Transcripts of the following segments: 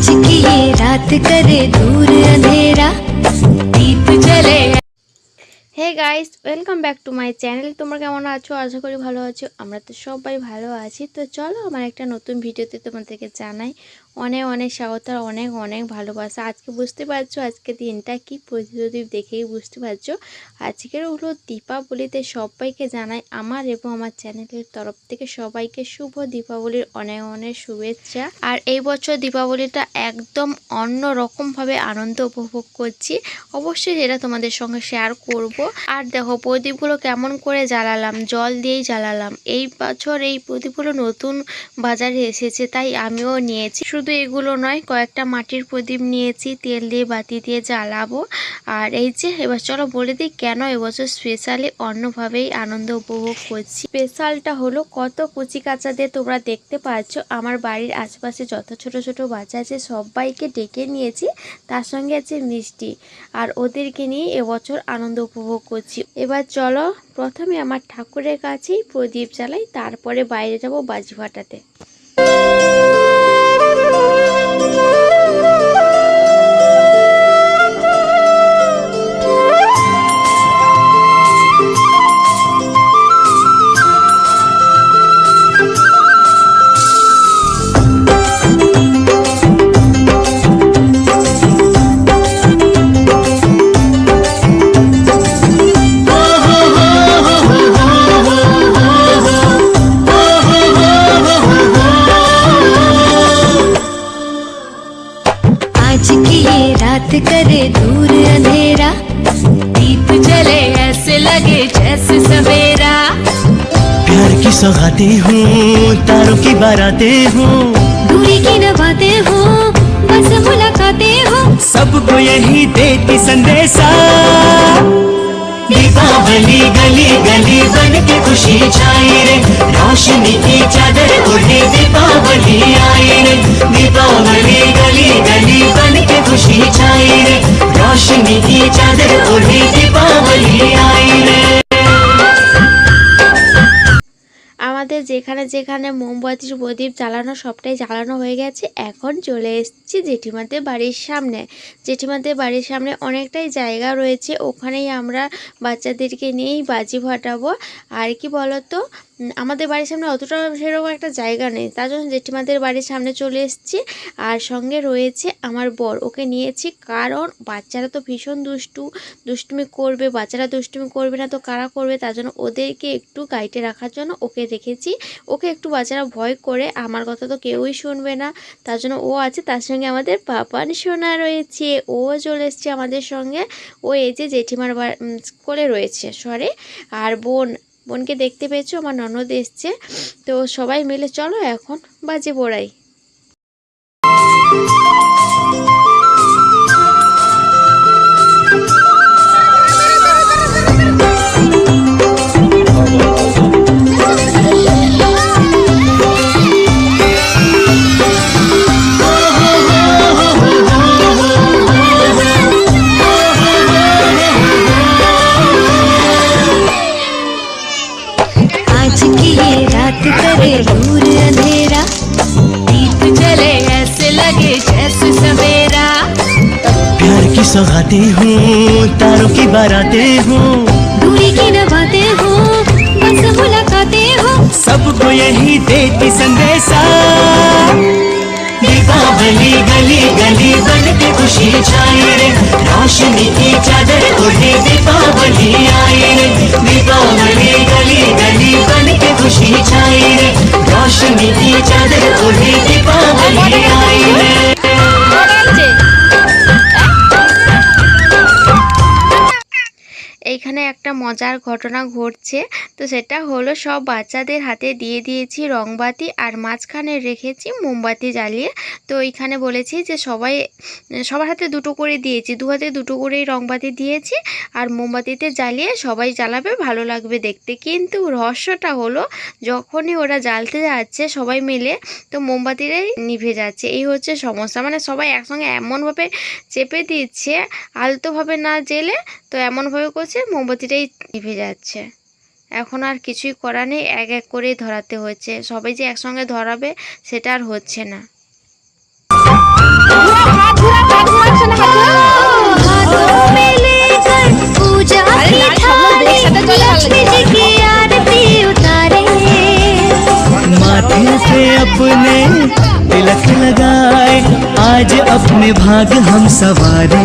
हिचकिए रात करे दूर अंधेरा, दीप जले। Hey guys welcome back to my channel তোমরা কেমন আছো? আশা করি ভালো আছো। আমরা তো সবাই ভালো আছি। তো চলো আমার একটা নতুন ভিডিওতে তোমাদেরকে জানাই অনেক অনেক স্বাগত আর অনেক অনেক ভালোবাসা। আজকে বুঝতে পারছ আজকে দিনটা কি প্রতিদ্বীপ দেখেই বুঝতে পারছ? আজকের হলো দীপাবলিতে সবাইকে জানাই, আমার এবং আমার চ্যানেলের তরফ থেকে সবাইকে শুভ দীপাবলির অনেক অনেক শুভেচ্ছা। আর এই বছর দীপাবলিটা একদম অন্য রকমভাবে আনন্দ উপভোগ করছি। অবশ্যই এটা তোমাদের সঙ্গে শেয়ার করব। আর দেখো, প্রদীপগুলো কেমন করে জ্বালালাম, জল দিয়েই জ্বালালাম। এই বছর এই প্রদীপগুলো নতুন বাজারে এসেছে, তাই আমিও নিয়েছি। শুধু এগুলো নয়, কয়েকটা মাটির প্রদীপ নিয়েছি, তেল দিয়ে, বাতি দিয়ে জ্বালাবো। আর এই যে, এবার চলো বলে দিই কেন এবছর স্পেশালি অন্যভাবেই আনন্দ উপভোগ করছি। স্পেশালটা হলো কত কুচি কাচাদের তোমরা দেখতে পাচ্ছ, আমার বাড়ির আশেপাশে যত ছোট ছোট বাচ্চা আছে সবাইকে ডেকে নিয়েছি, তার সঙ্গে আছে মিষ্টি। আর ওদেরকে নিয়ে এবছর আনন্দ উপভোগ করছি। এবার চলো প্রথমে আমার ঠাকুরের কাছেই প্রদীপ জ্বালাই, তারপরে বাইরে যাব বাজি ফাটাতে सौगातें हूँ तारों की बारातें हूँ। दूरी की न बातें हो बस मुलाकातें हो। सबको यही देती संदेशा। दीपावली गली गली बन के खुशी छाई रे। रोशनी की चादर ओढ़े दीपावली आई रे। दीपावली गली गली बन के खुशी छाई रे। रोशनी की चादर ओढ़े दीपावली आई रे। যেখানে যেখানে মোমবাতির প্রদীপ জ্বালানো সবটাই জ্বালানো হয়ে গেছে, এখন চলে এসেছি জেঠিমাদের বাড়ির সামনে। জেঠিমাদের বাড়ির সামনে অনেকটাই জায়গা রয়েছে, ওখানেই আমরা বাচ্চাদেরকে নিয়েই বাজি ফাটাবো। আর কি বলতো? আমাদের বাড়ির সামনে অতটা সেরকম একটা জায়গা নেই। তার জন্য জেঠিমাদের বাড়ির সামনে চলে এসেছি আর সঙ্গে রয়েছে আমার বর। ওকে নিয়েছি কারণ বাচ্চারা তো ভীষণ দুষ্টু, দুষ্টুমি করবে, বাচ্চারা দুষ্টুমি করবে না তো কারা করবে? তার জন্য ওদেরকে একটু গাইডে রাখার জন্য ওকে রেখেছি ওকে একটু বাচ্চারা ভয় করে, আমার কথা তো কেউই শুনবে না। তার জন্য ও আছে, তার সঙ্গে আমাদের পাপান সোনা রয়েছে। ও চলে এসছে আমাদের সঙ্গে। ও এই যে জেঠিমার কোলে রয়েছে সরে আর বোন বোনকে দেখতে পেয়েছ? আমার ননদ এসছে। তো সবাই মিলে চলো এখন বাজে পড়াই सौगातें हूँ तारों की बारातें हूँ। दूरी की नाते हूँ बस मुलाकातें हो। सबको यही देती संदेशा। दीपावली गली गली बन के खुशी जाए रे। रोशनी की चादर ओढ़े दीपावली आए रे। दीपावली একটা মজার ঘটনা ঘটছে। তো সেটা হলো সব বাচ্চাদের হাতে দিয়ে দিয়েছি রংবাতি আর মাঝখানে রেখেছি মোমবাতি জ্বালিয়ে। তো এইখানে বলেছি যে সবাই, সবার হাতে দুটো করে দিয়েছি। দু হাতে দুটো করেই রংবাতি দিয়েছি আর মোমবাতিতে জ্বালিয়ে সবাই জ্বালাবে, ভালো লাগবে দেখতে। কিন্তু রহস্যটা হলো যখনই ওরা জ্বালতে যাচ্ছে সবাই মিলে, তো মোমবাতিটাই নিভে যাচ্ছে। এই হচ্ছে সমস্যা। মানে সবাই একসঙ্গে এমনভাবে চেপে দিচ্ছে, আলতোভাবে না জেলে তো এমনভাবে করছে, মোমবাতিটাই ধরাতেই নিভে যাচ্ছে। এখন আর কিছুই করা নেই এক এক করেই ধরাতে হচ্ছে সবাই যে একসঙ্গে ধরাবে সেটা আর হচ্ছে না। माथे अपने तिलक लगाए आज अपने भाग हम सवारे।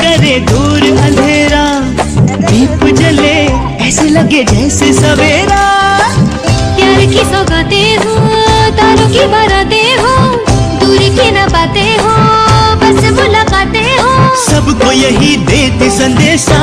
करे दूर अंधेरा। दीप जले ऐसे लगे जैसे सवेरा। प्यार की सौगाते हो तारों की बाराते हो दूरी की न पाते हो बस मुलाकाते हो। सबको यही देते संदेशा।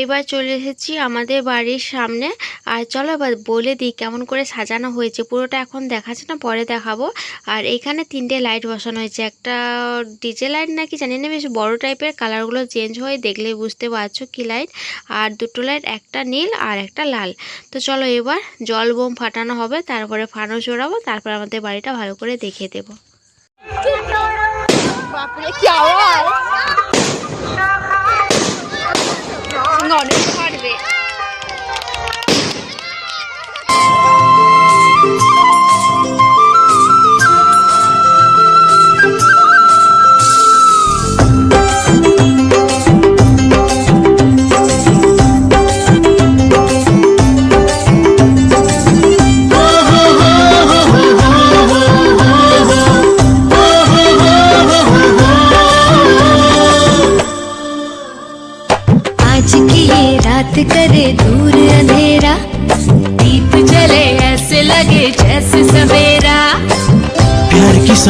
এইবার চলে এসেছি আমাদের বাড়ির সামনে। আর চলো এবার বলে দিই কেমন করে সাজানো হয়েছে। পুরোটা এখন দেখাচ্ছে না, পরে দেখাবো। আর এখানে তিনটে লাইট বসানো হয়েছে। একটা ডিজে লাইট নাকি জানি না, বেশ বড় টাইপের। কালারগুলো চেঞ্জ হয়ে, দেখলে বুঝতে পারছ কি লাইট। আর দুটো লাইট, একটা নীল আর একটা লাল। তো চলো এবার জল বোম ফাটানো হবে, তারপরে ফানো চড়াবো, তারপর আমাদের বাড়িটা ভালো করে দেখিয়ে দেবো। आज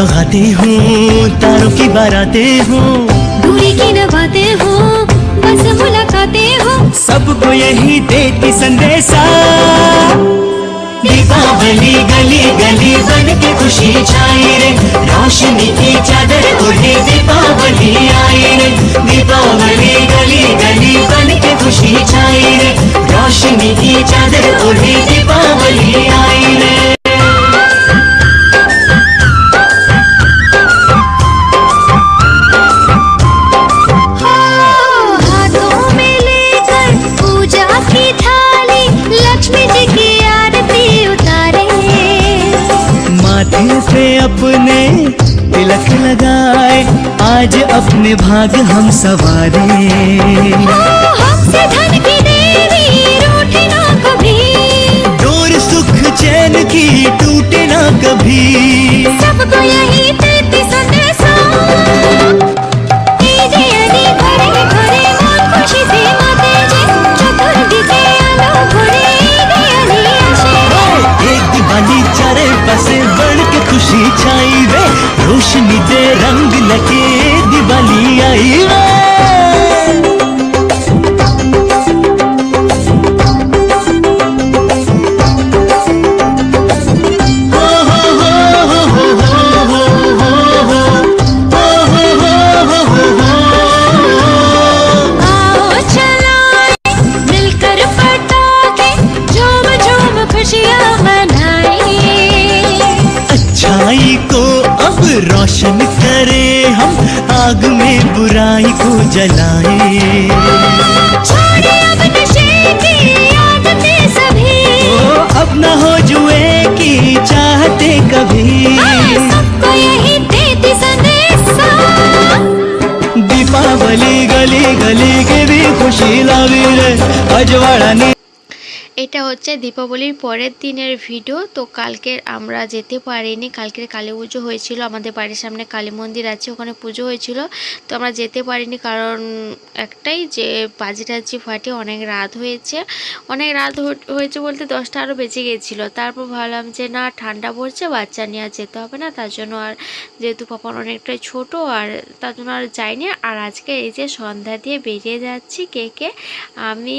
सौगातें हूँ तारों की बारातें हूँ। दूरी की न बातें हो बस मुलाकातें हो। सबको यही देती संदेशा। दीपावली गली गली बन के खुशी छाई रे। रोशनी की चादर ओढ़े दीपावली आई रे। दीपावली गली गली बन के खुशी छाई रे। रोशनी की चादर ओढ़े दीपावली आई रे। लगाए। आज अपने भाग हम सवारे। हमसे धन की देवी रूठे ना कभी। डोर सुख चैन की टूटे ना कभी। हम आग में बुराई को जलाएँ। अब नशे की आदतें सभी। ओ अब न हो जुए की चाहते कभी। सबको यही देती दीपावली गली गली के भी खुशी लावी रे। अजवाड़ा नी এটা হচ্ছে দীপাবলির পরের দিনের ভিডিও। তো কালকের আমরা যেতে পারিনি। কালকের কালী পুজো হয়েছিল। আমাদের বাড়ির সামনে কালী মন্দির আছে, ওখানে পুজো হয়েছিল। তো আমরা যেতে পারিনি কারণ একটাই যে বাজি টাজি ফাটে, অনেক রাত হয়েছে। অনেক রাত হয়েছে বলতে দশটা আরও বেঁচে গিয়েছিল তারপর ভাবলাম যে না, ঠান্ডা পড়ছে, বাচ্চা নিয়ে আর যেতে হবে না। তার জন্য আর যেহেতু পাপান অনেকটাই ছোট, আর তার জন্য আর যাইনি। আর আজকে এই যে সন্ধ্যা দিয়ে বেরিয়ে যাচ্ছি কে কে, আমি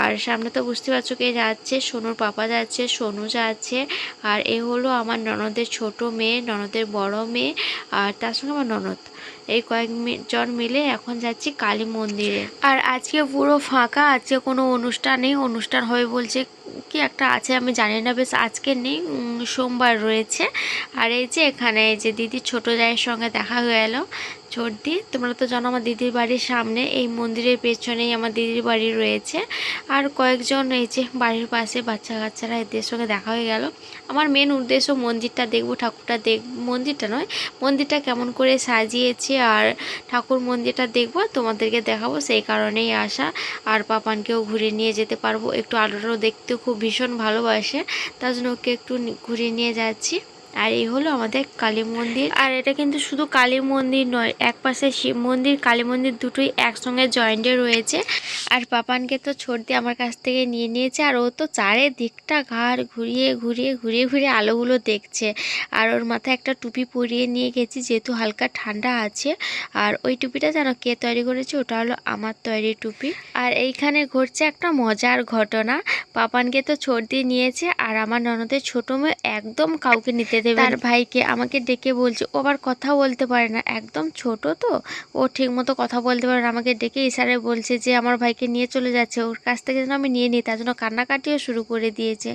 আর সামনে তো বুঝতে পারছ কে যাচ্ছে? সোনুর পাপা যাচ্ছে, সোনু যাচ্ছে। আর এ হলো আমার ননদের ছোট মেয়ে, ননদের বড় মেয়ে, আর তার সঙ্গে আমার ননদ। এই কয়েক জন মিলে এখন যাচ্ছি কালী মন্দিরে। আর আজকে পুরো ফাঁকা, আজকে কোনো অনুষ্ঠান নেই, অনুষ্ঠান হবে বলছে কি একটা আছে আমি জানি না, বেশ আজকে নেই সোমবার রয়েছে। আর এই যে এখানে, এই যে দিদির ছোট জায়ের সঙ্গে দেখা হয়ে গেল ছোটদি তোমরা তো জানো আমার দিদির বাড়ির সামনে, এই মন্দিরের পেছনেই আমার দিদির বাড়ি রয়েছে। আর কয়েকজন এই যে বাড়ির পাশে বাচ্চা কাচ্চারা এদের সঙ্গে দেখা হয়ে গেল। আমার মেন উদ্দেশ্য মন্দিরটা দেখব, ঠাকুরটা দেখ, মন্দিরটা নয়, মন্দিরটা কেমন করে সাজিয়েছে আর ঠাকুর মন্দিরটা দেখব, তোমাদেরকে দেখাবো সেই কারণেই আসা। আর পাপানকেও ঘুরে নিয়ে যেতে পারব। একটু আলোটাও দেখতে খুব ভীষণ ভালোবাসে, তার জন্য ওকে একটু ঘুরে নিয়ে যাচ্ছি। আর এই হলো আমাদের কালী মন্দির। আর এটা কিন্তু শুধু কালী মন্দির নয়, এক পাশে শিব মন্দির, কালী মন্দির দুটোই একসঙ্গে জয়েন্টে রয়েছে। আর পাপানকে তো ছোট দিয়ে আমার কাছ থেকে নিয়ে নিয়েছে, আর ও তো চারিদিকটা ঘাড় ঘুরিয়ে ঘুরিয়ে ঘুরিয়ে ঘুরিয়ে আলোগুলো দেখছে। আর ওর মাথায় একটা টুপি পরিয়ে নিয়ে গেছি, যেহেতু হালকা ঠান্ডা আছে। আর ওই টুপিটা যেন কে তৈরি করেছে, ওটা হলো আমার তৈরি টুপি। আর এইখানে ঘটছে একটা মজার ঘটনা। পাপানকে তো ছোট দিয়ে নিয়েছে, আর আমার ননদের ছোট মেয়ে একদম কাউকে নিতে দেবে তার ভাইকে আমাকে ডেকে বলছে ও আবার কথা বলতে পারে না। একদম ছোট তো। ও ঠিকমতো কথা বলতে পারে না। আমাকে ডেকে ইশারে বলছে যে আমার ভাইকে নিয়ে চলে যাচ্ছে। ওর কাছ থেকে যেন আমি নিয়ে নিই। তার জন্য কান্নাকাটিও শুরু করে দিয়েছে।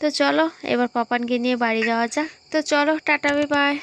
তো চলো এবার পাপানকে নিয়ে বাড়ি যাওয়া যাক। তো চলো টাটা বাই